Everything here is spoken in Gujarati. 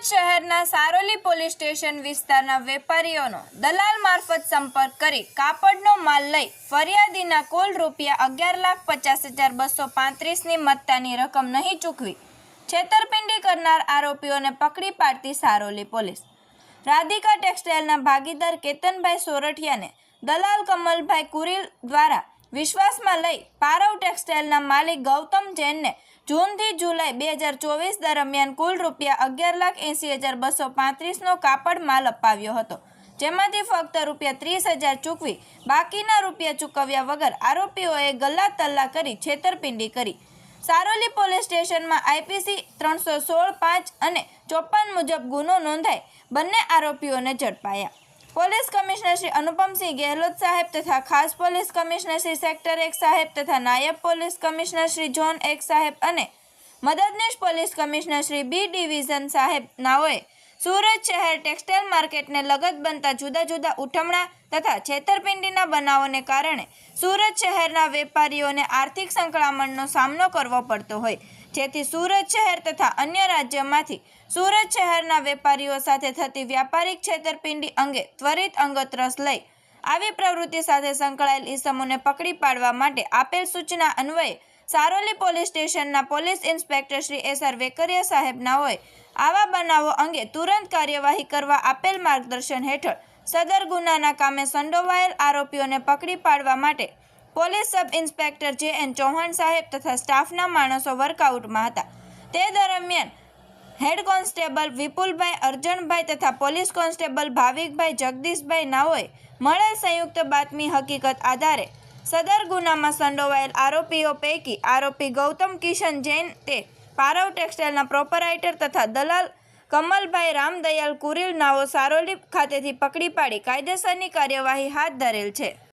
સુરત શહેરના સારોલી પોલીસ સ્ટેશન વિસ્તારના વેપારીઓનો દલાલ મારફત સંપર્ક કરી કાપડનો માલ લઈ ફરિયાદીના કુલ રૂપિયા અગિયાર લાખ પચાસ હજાર બસો પાંત્રીસની મત્તાની રકમ નહીં ચૂકવી. છેતરપિંડી કરનાર આરોપીઓને પકડી પાડતી સારોલી પોલીસ. રાધિકા ટેક્સટાઇલના ભાગીદાર કેતનભાઈ સોરઠિયાને દલાલ કમલભાઈ કુરીલ દ્વારા વિશ્વાસમાં લઈ પારવ ટેક્સટાઇલના માલિક ગૌતમ જૈનને જૂનથી જુલાઈ બે હજાર ચોવીસ દરમિયાન કુલ રૂપિયા અગિયાર લાખ એંસી હજાર બસો પાંત્રીસનો કાપડ માલ અપાવ્યો હતો. જેમાંથી ફક્ત રૂપિયા ત્રીસ હજાર ચૂકવી બાકીના રૂપિયા ચૂકવ્યા વગર આરોપીઓએ ગલ્લા તલ્લા કરી છેતરપિંડી કરી. સારોલી પોલીસ સ્ટેશનમાં આઈપીસી ત્રણસો સોળ પાંચ અને ચોપન મુજબ ગુનો નોંધાઈ બંને આરોપીઓને ઝડપાયા. પોલીસ કમિશનર શ્રી અનુપમસિંહ ગેહલોત સાહેબ તથા ખાસ પોલીસ કમિશનર શ્રી સેક્ટર એક સાહેબ તથા નાયબ પોલીસ કમિશનર શ્રી ઝોન એક સાહેબ અને મદદનીશ police commissioner Shri B division સાહેબ નાઓએ સુરત શહેર ટેક્સટાઇલ માર્કેટને લગત બનતા જુદા જુદા ઉઠમણા તથા છેતરપિંડીના બનાવોને કારણે સુરત શહેરના વેપારીઓને આર્થિક સંકળામણનો સામનો કરવો પડતો હોય. જેથી સુરત શહેર તથા અન્ય રાજ્યમાંથી સુરત શહેરના વેપારીઓ સાથે થતી વ્યાપારિક છેતરપિંડી અંગે ત્વરિત અંગત રસ લઈ આવી પ્રવૃત્તિ સાથે સંકળાયેલ ઇસમોને પકડી પાડવા માટે આપેલ સૂચના અન્વયે સારોલી પોલીસ સ્ટેશનના police inspector Shri S R Vekariya સાહેબના હોય. આવા બનાવો અંગે તુરંત કાર્યવાહી કરવા આપેલ માર્ગદર્શન હેઠળ સદર ગુનાના કામે સંડોવાયેલ આરોપીઓને પકડી પાડવા માટે police sub inspector J N Chauhan સાહેબ તથા સ્ટાફના માણસો વર્કઆઉટમાં હતા. તે દરમિયાન હેડ કોન્સ્ટેબલ વિપુલભાઈ, અર્જણભાઈ તથા પોલીસ કોન્સ્ટેબલ ભાવિકભાઈ, જગદીશભાઈ નાઓએ મળેલ સંયુક્ત બાતમી હકીકત આધારે સદર ગુનામાં સંડોવાયેલ આરોપીઓ પૈકી આરોપી ગૌતમ કિશન જૈન તે પારવ ટેક્સટાઇલના પ્રોપરાઇટર તથા દલાલ કમલભાઈ રામદયાલ કુરીલ નાઓ સારોલી ખાતેથી પકડી પાડી કાયદેસરની કાર્યવાહી હાથ ધરેલ છે.